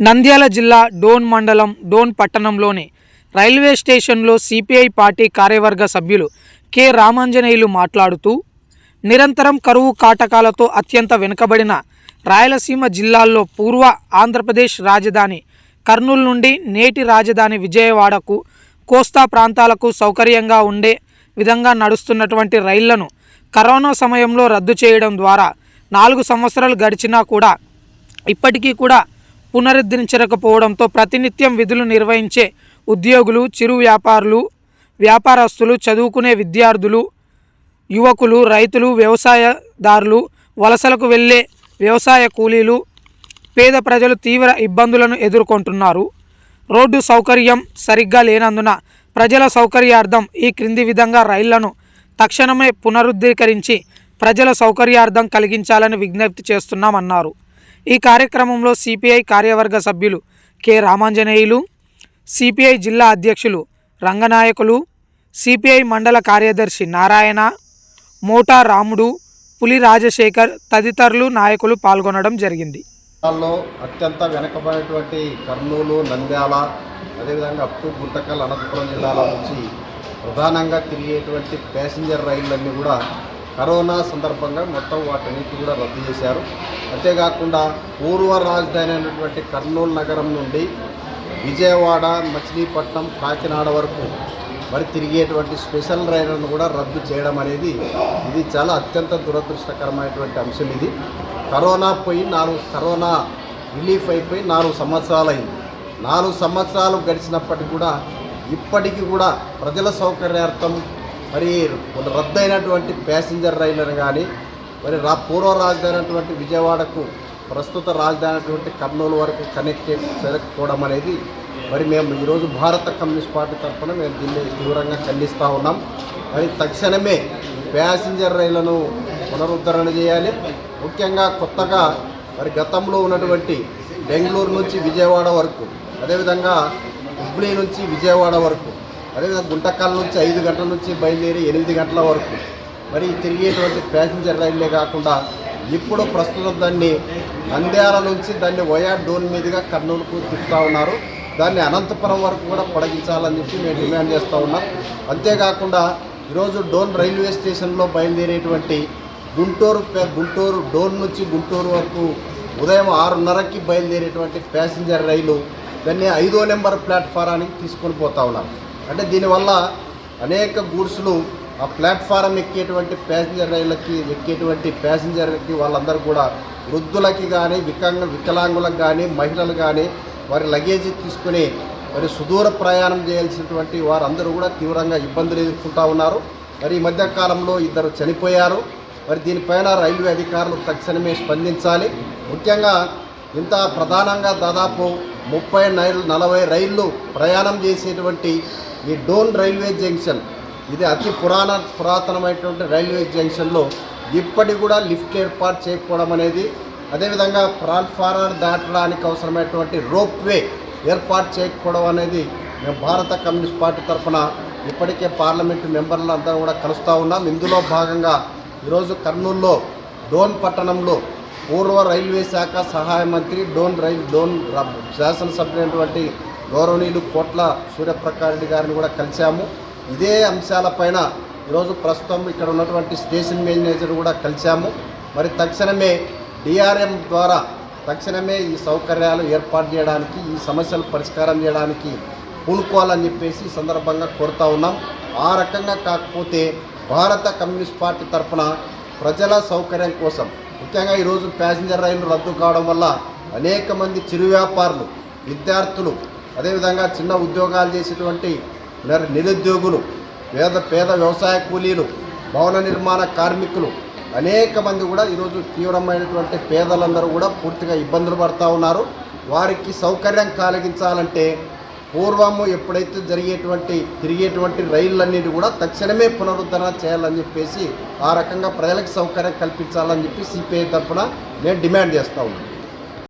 నంద్యాల జిల్లా డోన్ మండలం డోన్ పట్టణంలోని రైల్వే స్టేషన్లో సిపిఐ పార్టీ కార్యవర్గ సభ్యులు కె. రామాంజనేయులు మాట్లాడుతూ నిరంతరం కరువు కాటకాలతో అత్యంత వెనుకబడిన రాయలసీమ జిల్లాల్లో పూర్వ ఆంధ్రప్రదేశ్ రాజధాని కర్నూలు నుండి నేటి రాజధాని విజయవాడకు కోస్తా ప్రాంతాలకు సౌకర్యంగా ఉండే విధంగా నడుస్తున్నటువంటి రైళ్ళను కరోనా సమయంలో రద్దు చేయడం ద్వారా నాలుగు సంవత్సరాలు గడిచినా కూడా ఇప్పటికీ కూడా పునరుద్ధరించకపోవడంతో ప్రతినిత్యం విధులు నిర్వహించే ఉద్యోగులు చిరు వ్యాపారులు వ్యాపారస్తులు చదువుకునే విద్యార్థులు యువకులు రైతులు వ్యవసాయదారులు వలసలకు వెళ్ళే వ్యవసాయ కూలీలు పేద ప్రజలు తీవ్ర ఇబ్బందులను ఎదుర్కొంటున్నారు. రోడ్డు సౌకర్యం సరిగ్గా లేనందున ప్రజల సౌకర్యార్థం ఈ క్రింది విధంగా రైళ్ళను తక్షణమే పునరుద్ధీకరించి ప్రజల సౌకర్యార్థం కలిగించాలని విజ్ఞప్తి చేస్తున్నామన్నారు. ఈ కార్యక్రమంలో సిపిఐ కార్యవర్గ సభ్యులు కె రామాంజనేయులు సిపిఐ జిల్లా అధ్యక్షులు రంగనాయకులు సిపిఐ మండల కార్యదర్శి నారాయణ మోటా రాముడు పులి రాజశేఖర్ తదితరులు నాయకులు పాల్గొనడం జరిగింది. అత్యంత వెనకబడినటువంటి కర్నూలు నంద్యాల అదేవిధంగా అప్పు గుంటకల్ అనంతపురం జిల్లాల నుంచి ప్రధానంగా తిరిగేటువంటి ప్యాసింజర్ రైళ్ళన్నీ కూడా కరోనా సందర్భంగా మొత్తం వాటన్నిటి కూడా రద్దు చేశారు. అంతేకాకుండా పూర్వ రాజధాని అయినటువంటి కర్నూలు నగరం నుండి విజయవాడ మచిలీపట్నం కాకినాడ వరకు మరి తిరిగేటువంటి స్పెషల్ రైళ్ళను కూడా రద్దు చేయడం అనేది ఇది చాలా అత్యంత దురదృష్టకరమైనటువంటి అంశం ఇది. కరోనా పోయి నాలుగు కరోనా రిలీఫ్ అయిపోయి నాలుగు సంవత్సరాలు అయింది నాలుగు సంవత్సరాలు గడిచినప్పటికీ కూడా ఇప్పటికీ కూడా ప్రజల సౌకర్యార్థం మరి రద్దయినటువంటి ప్యాసింజర్ రైళ్ళను కానీ మరి రా పూర్వ రాజధాని అటువంటి విజయవాడకు ప్రస్తుత రాజధాని అటువంటి కర్నూలు వరకు కనెక్ట్ చేయకపోవడం అనేది మరి మేము ఈరోజు భారత కమ్యూనిస్ట్ పార్టీ తరఫున మేము దీన్ని తీవ్రంగా ఖండిస్తూ ఉన్నాం. మరి తక్షణమే ప్యాసింజర్ రైళ్ళను పునరుద్ధరణ చేయాలి. ముఖ్యంగా కొత్తగా మరి గతంలో ఉన్నటువంటి బెంగళూరు నుంచి విజయవాడ వరకు అదేవిధంగా హుబ్లీ నుంచి విజయవాడ వరకు అదేవిధంగా గుంటకల్ నుంచి ఐదు గంటల నుంచి బయలుదేరి ఎనిమిది గంటల వరకు మరి తిరిగేటువంటి ప్యాసింజర్ రైళ్ళే కాకుండా ఇప్పుడు ప్రస్తుతం దాన్ని నంద్యాల నుంచి దాన్ని వయా డోన్ మీదుగా కర్నూలుకు తిప్పుతూ ఉన్నారు. దాన్ని అనంతపురం వరకు కూడా పొడిగించాలని చెప్పి మేము డిమాండ్ చేస్తూ ఉన్నాం. అంతేకాకుండా ఈరోజు డోన్ రైల్వే స్టేషన్లో బయలుదేరేటువంటి గుంటూరు గుంటూరు డోన్ నుంచి గుంటూరు వరకు ఉదయం ఆరున్నరకి బయలుదేరేటువంటి ప్యాసింజర్ రైలు దాన్ని ఐదో నెంబర్ ప్లాట్ఫారానికి తీసుకొని పోతా ఉన్నారు. అంటే దీనివల్ల అనేక గూడ్స్లు ఆ ప్లాట్ఫారం ఎక్కేటువంటి ప్యాసింజర్ రైళ్ళకి ఎక్కేటువంటి ప్యాసింజర్కి వాళ్ళందరూ కూడా వృద్ధులకి కానీ వికంగ వికలాంగులకు కానీ మహిళలు కానీ వారి లగేజ్ తీసుకుని మరి సుదూర ప్రయాణం చేయాల్సినటువంటి వారందరూ కూడా తీవ్రంగా ఇబ్బందులు ఎదుర్కొంటూ ఉన్నారు. మరి ఈ మధ్యకాలంలో ఇద్దరు చనిపోయారు. మరి దీనిపైన రైల్వే అధికారులు తక్షణమే స్పందించాలి. ముఖ్యంగా ఇంత ప్రధానంగా దాదాపు ముప్పై నలభై రైళ్ళు ప్రయాణం చేసేటువంటి ఈ డోన్ రైల్వే జంక్షన్ ఇది అతి పురాణ పురాతనమైనటువంటి రైల్వే జంక్షన్లో ఇప్పటి కూడా లిఫ్ట్ ఏర్పాటు చేయకపోవడం అనేది అదేవిధంగా ప్లాట్ఫారం దాటడానికి అవసరమైనటువంటి రోప్ వే ఏర్పాటు చేయకపోవడం అనేది మేము భారత కమ్యూనిస్ట్ పార్టీ తరఫున ఇప్పటికే పార్లమెంటు మెంబర్లు అందరూ కూడా కలుస్తూ ఉన్నాం. ఇందులో భాగంగా ఈరోజు కర్నూలులో డోన్ పట్టణంలో పూర్వ రైల్వే శాఖ సహాయ మంత్రి డోన్ రైల్ డోన్ శాసనసభ్యులైనటువంటి గౌరవనీయులు కోట్ల సూర్యప్రకాష్ రెడ్డి గారిని కూడా కలిశాము. ఇదే అంశాలపైన ఈరోజు ప్రస్తుతం ఇక్కడ ఉన్నటువంటి స్టేషన్ మేనేజర్ కూడా కలిశాము. మరి తక్షణమే డిఆర్ఎం ద్వారా తక్షణమే ఈ సౌకర్యాలు ఏర్పాటు చేయడానికి ఈ సమస్యలు పరిష్కారం చేయడానికి పూనుకోవాలని చెప్పేసి సందర్భంగా కోరుతా ఉన్నాం. ఆ రకంగా కాకపోతే భారత కమ్యూనిస్ట్ పార్టీ తరఫున ప్రజల సౌకర్యం కోసం ముఖ్యంగా ఈరోజు ప్యాసింజర్ రైళ్ళు రద్దు కావడం వల్ల అనేక మంది చిరు వ్యాపారులు విద్యార్థులు అదేవిధంగా చిన్న ఉద్యోగాలు చేసేటువంటి నిరుద్యోగులు పేద పేద వ్యవసాయ కూలీలు భవన నిర్మాణ కార్మికులు అనేక మంది కూడా ఈరోజు తీవ్రమైనటువంటి పేదలందరూ కూడా పూర్తిగా ఇబ్బందులు పడుతూ ఉన్నారు. వారికి సౌకర్యం కలిగించాలంటే పూర్వము ఎప్పుడైతే జరిగేటువంటి తిరిగేటువంటి రైళ్ళన్నిటి కూడా తక్షణమే పునరుద్ధరణ చేయాలని చెప్పేసి ఆ రకంగా ప్రజలకు సౌకర్యం కల్పించాలని చెప్పి సిపిఐ తరఫున నేను డిమాండ్ చేస్తూ ఉన్నాను.